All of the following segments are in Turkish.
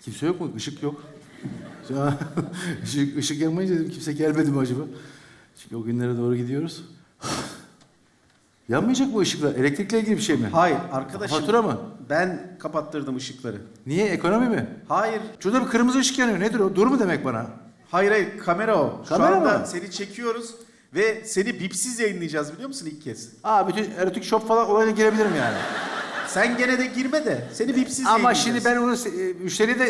Kimse yok mu? Işık yok. Şu an ışık, yanmayınca dedim kimse gelmedi mi acaba? Çünkü o günlere doğru gidiyoruz. Yanmayacak mı ışıklar? Elektrikle ilgili bir şey mi? Hayır arkadaşım. Fatura mı? Ben kapattırdım ışıkları. Niye? Ekonomi mi? Hayır. Şurada bir kırmızı ışık yanıyor. Nedir o? Dur mu demek bana? Hayır hayır kamera o. Şu Kamera anda mı? seni çekiyoruz ve seni bipsiz yayınlayacağız biliyor musun ilk kez? Aa bütün erotik shop falan olayına girebilirim yani. Sen gene de girme de seni bipsiz Ama şimdi ben onu e, müşteriye de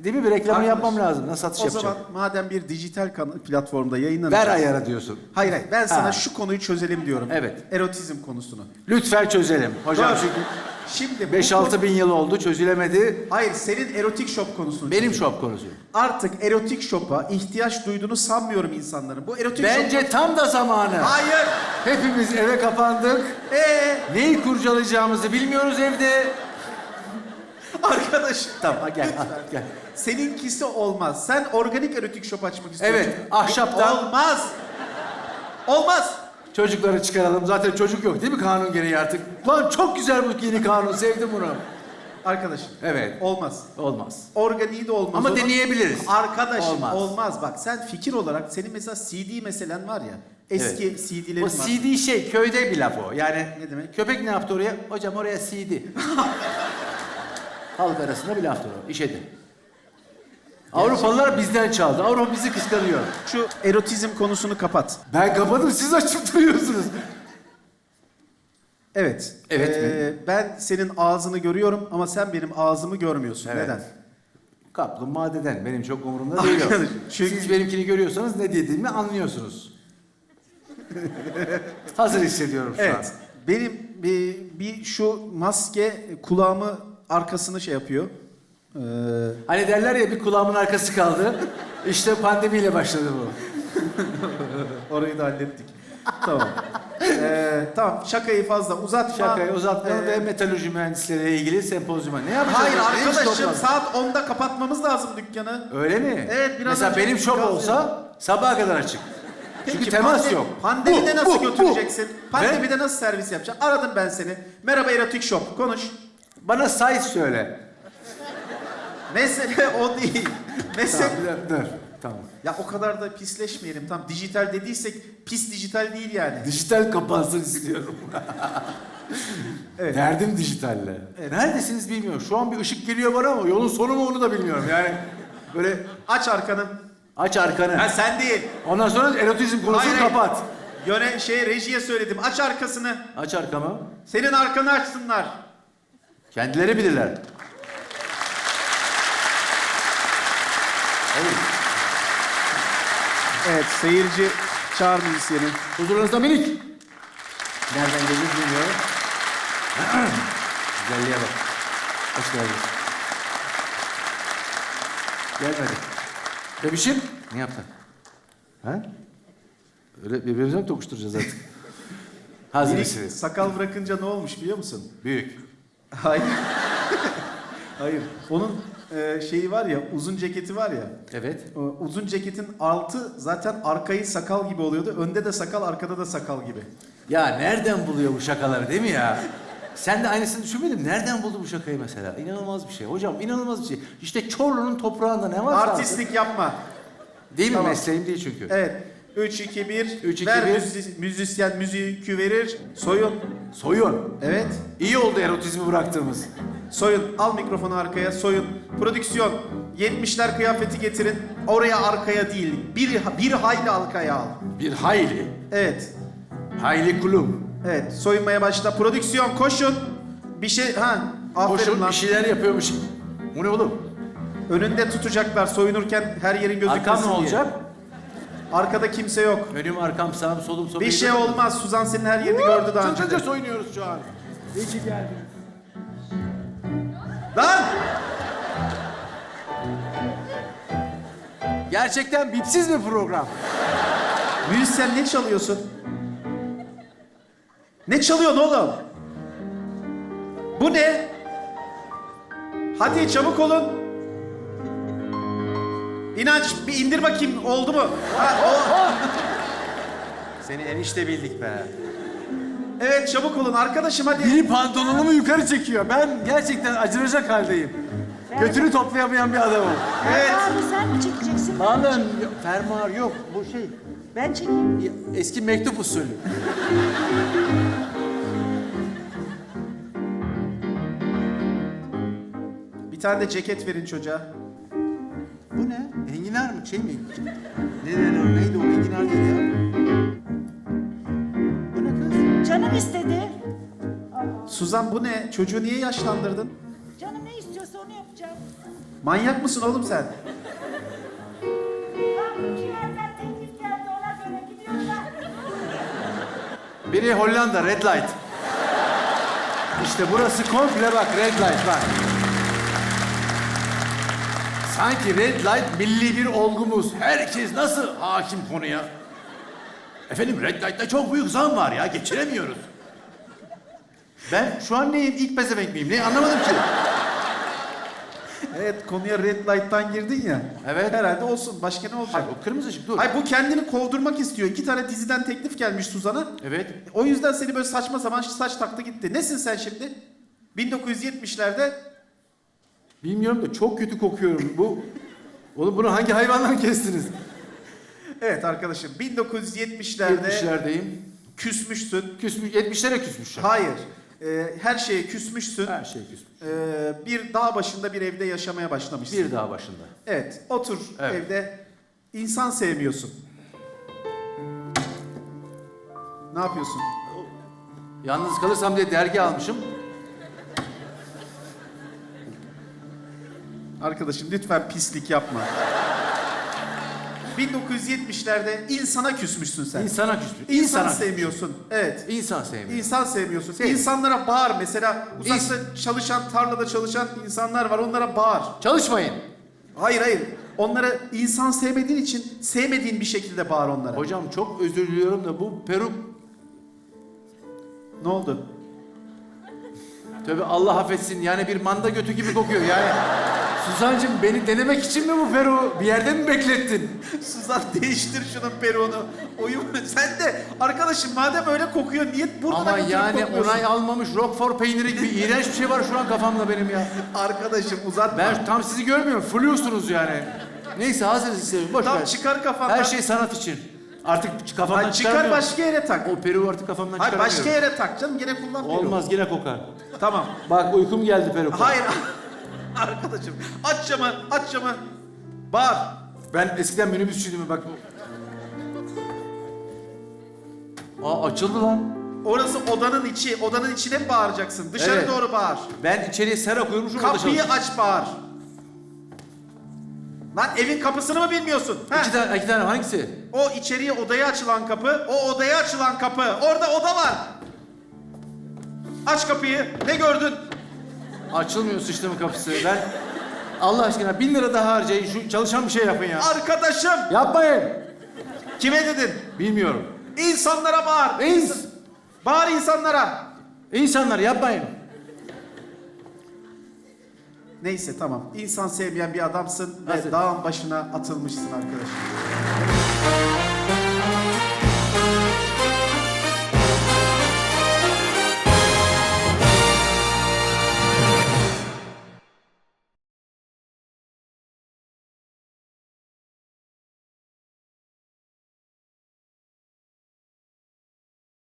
e, değil mi bir reklamı Arkadaş, yapmam lazım. Nasıl satış O yapacağım? zaman madem bir dijital kan- platformda yayınlanacak. Ver ayarı diyorsun. Hayır hayır ben sana Ha. şu konuyu çözelim diyorum. Evet. Erotizm konusunu. Lütfen çözelim. Hocam Dur. çünkü Şimdi bu 5-6 konu- bin yıl oldu çözülemedi. Hayır senin erotik shop konusunu Benim çözelim. shop konusu. Artık erotik shop'a ihtiyaç duyduğunu sanmıyorum insanların. Bu erotik Bence shop... tam da zamanı. Hayır. Hepimiz eve kapandık. Ee, Neyi kurcalayacağımızı bilmiyoruz evde. arkadaş. Tamam gel gel. Seninkisi olmaz. Sen organik erotik shop açmak istiyorsun. Evet, ahşaptan. Olmaz. Olmaz. Çocukları çıkaralım. Zaten çocuk yok değil mi kanun gereği artık? Lan çok güzel bu yeni kanun. Sevdim bunu. Arkadaşım. Evet. Olmaz. Olmaz. Organiği de olmaz. Ama deneyebiliriz. Arkadaşım Olmaz. olmaz. Bak sen fikir olarak senin mesela CD meselen var ya. Eski Evet. CD'lerin O var. CD şey köyde bir laf o. Yani Ne demek? köpek ne yaptı oraya? Hocam oraya CD. Halk arasında bir laftır o. İş edin. Avrupalılar bizden çaldı. Avrupa bizi kıskanıyor. Şu erotizm konusunu kapat. Ben kapadım siz açıp duruyorsunuz. Evet. Evet Ee, ben senin ağzını görüyorum ama sen benim ağzımı görmüyorsun. Evet. Neden? Kaplumbağa deden benim çok umurumda değil o. Arkadaş, çünkü- Siz benimkini görüyorsanız ne dediğimi anlıyorsunuz. Hazır hissediyorum şu an. Evet. Benim bir, bir şu maske kulağımı arkasını şey yapıyor. Ee, Hani derler ya bir kulağımın arkası kaldı. İşte pandemiyle başladı bu. orayı da hallettik. tamam. Ee, tamam şakayı fazla uzatma. Şakayı uzatmayalım Ee, ve metalurji mühendisleriyle ilgili sempozyuma. Ne yapacağız? Hayır Ne arkadaşım saat 10'da kapatmamız lazım dükkanı. Öyle mi? Evet, biraz Mesela benim şok olsa sabaha kadar açık. Çünkü Peki, temas pande- yok. Pandemide Bu, nasıl bu, bu. götüreceksin? Pandemide nasıl servis yapacaksın? Aradım ben seni. Merhaba erotik shop. Konuş. Bana size söyle. Mesele o değil. Tamam, Mesele... bir dakika, dur. Tamam. Ya o kadar da pisleşmeyelim. Tam dijital dediysek pis dijital değil yani. Dijital kapansın istiyorum. Evet. Derdim dijitalle. Neredesiniz bilmiyorum. Şu an bir ışık geliyor bana ama yolun sonu mu onu da bilmiyorum. Yani böyle Aç arkanı. aç arkanı. Ha sen değil. Ondan sonra erotizm konusunu hayır. kapat. Yöne şey rejiye söyledim. Aç arkasını. Aç arkamı. Senin arkanı açsınlar. Kendileri bilirler. Hayır. Evet seyirci çağır müzisyeni. Huzurunuzda minik. Nereden geldiğini bilmiyorum. Güzelliğe bak. Hoş geldiniz. Gelmedi. Bebişim. Ne yaptın? Ha? Öyle birbirimize mi tokuşturacağız artık? Hazır Minik mısınız? sakal bırakınca ne olmuş biliyor musun? Büyük. Hayır. Hayır. Onun e, şeyi var ya uzun ceketi var ya. Evet. uzun ceketin altı zaten arkayı sakal gibi oluyordu. Önde de sakal, arkada da sakal gibi. Ya nereden buluyor bu şakaları değil mi ya? Sen de aynısını düşünmedin mi? Nereden buldu bu şakayı mesela? İnanılmaz bir şey. Hocam inanılmaz bir şey. İşte Çorlu'nun toprağında ne var? Artistlik yapma. Değil mi? Tamam. Mesleğim değil çünkü. Evet. 3 2 1. Üç, iki, Ver bir. müzi- müzisyen müziği verir. Soyun. Soyun. Evet. İyi oldu erotizmi bıraktığımız. Soyun. Al mikrofonu arkaya. Soyun. Prodüksiyon. 70'ler kıyafeti getirin. Oraya arkaya değil. Bir bir hayli arkaya al. Bir hayli. Evet. Hayli kulum. Evet. Soyunmaya başla. Prodüksiyon koşun. Bir şey ha. Aferin Koşun lan. bir şeyler yapıyormuş. Bu ne oğlum? Önünde tutacaklar soyunurken her yerin gözükmesin Arkam ne diye. olacak? Arkada kimse yok. Önüm arkam sağım solum solum. Bir şey olmaz. Suzan senin her yerini gördü daha önce. Çılgınca soyunuyoruz şu an. İyi ki geldin. Lan! Gerçekten bipsiz bir program. Müzisyen ne çalıyorsun? Ne çalıyorsun oğlum? Bu ne? Hadi çabuk olun. İnanç bir indir bakayım oldu mu? Ha, o. Seni enişte bildik be. Evet çabuk olun arkadaşım hadi. Biri pantolonumu yukarı çekiyor. Ben gerçekten acınacak haldeyim. Götünü toplayamayan bir adamım. Evet. Abi sen mi çekeceksin? çekeyim? yok, fermuar yok. Bu şey Ben çekeyim. eski mektup usulü. Bir tane de ceket verin çocuğa. Bu ne? Enginar mı? Şey mi? Ne, ne, ne, neydi o? Enginar değil ya. İstedi. Suzan bu ne? Çocuğu niye yaşlandırdın? Canım ne istiyorsa onu yapacağım. Manyak mısın oğlum sen? Bak ciğerden teklif geldi ona göre gidiyorlar. Biri Hollanda, Red Light. İşte burası komple bak Red Light bak. Sanki Red Light milli bir olgumuz. Herkes nasıl hakim konuya? Efendim Red Light'ta çok büyük zam var ya. Geçiremiyoruz. Ben şu an neyim? İlk pezevenk miyim? Ne? Anlamadım ki. Evet konuya red light'tan girdin ya. Evet. Herhalde olsun. Başka ne olacak? Hayır, o kırmızı ışık dur. Ay bu kendini kovdurmak istiyor. İki tane diziden teklif gelmiş Suzan'a. Evet. O yüzden seni böyle saçma sapan saç taktı gitti. Nesin sen şimdi? 1970'lerde Bilmiyorum da çok kötü kokuyorum. Bu... Oğlum bunu hangi hayvandan kestiniz? Evet arkadaşım 1970'lerde 70'lerdeyim. küsmüşsün. Küsmüş, 70'lere küsmüşüm. Hayır. e, her şeye küsmüşsün. Her şey küsmüş. E, bir dağ başında bir evde yaşamaya başlamışsın. Bir daha başında. Evet. Otur Evet. evde. İnsan sevmiyorsun. Ne yapıyorsun? Yalnız kalırsam diye dergi almışım. Arkadaşım lütfen pislik yapma. 1970'lerde insana küsmüşsün sen. İnsana küsmüş. İnsan İnsana sevmiyorsun. Evet. İnsan sevmiyor. İnsan sevmiyorsun. Sev. İnsanlara bağır. Mesela uzakta çalışan, tarlada çalışan insanlar var. Onlara bağır. Çalışmayın. Hayır hayır. Onlara insan sevmediğin için sevmediğin bir şekilde bağır onlara. Hocam çok özür diliyorum da bu peruk... Ne oldu? Tövbe Allah affetsin yani bir manda götü gibi kokuyor yani. Suzancığım beni denemek için mi bu peruğu? Bir yerde mi beklettin? Suzan değiştir şunun peruğunu. Oyun sen de arkadaşım madem öyle kokuyor niye burnuna Ama götürüp yani kokluyorsun? onay almamış Roquefort peyniri gibi iğrenç bir şey var şu an kafamda benim ya. Arkadaşım uzatma. Ben tam sizi görmüyorum. Fluyorsunuz yani. Neyse hazırız istedim. Boş Tam ver. çıkar kafandan. Her şey sanat için. Artık kafamdan Ay, çıkar çıkarmıyorum. başka yere tak. O peruğu artık kafamdan Hayır çıkaramıyorum. başka yere tak canım gene kullan peruğu. Olmaz yine kokar. Tamam. Bak uykum geldi peruk. Hayır. Arkadaşım aç camı aç camı. Bağır. Ben eskiden minibüsçüydüm bak. Aa açıldı lan. Orası odanın içi. Odanın içine mi bağıracaksın? Dışarı Evet. doğru bağır. Ben içeriye sera koymuşum orada Kapıyı çalışıyorum. aç bağır. Lan evin kapısını mı bilmiyorsun? Ha? İki tane, iki tane hangisi? O içeriye odaya açılan kapı, o odaya açılan kapı. Orada oda var. Aç kapıyı. Ne gördün? Açılmıyor sıçtımın kapısı. Ben Allah aşkına bin lira daha harcayın. Şu çalışan bir şey yapın ya. Arkadaşım. Yapmayın. Kime dedin? Bilmiyorum. İnsanlara bağır. İns Bağır insanlara. İnsanlar yapmayın. Neyse tamam. İnsan sevmeyen bir adamsın ve Nasıl? dağın başına atılmışsın arkadaşım.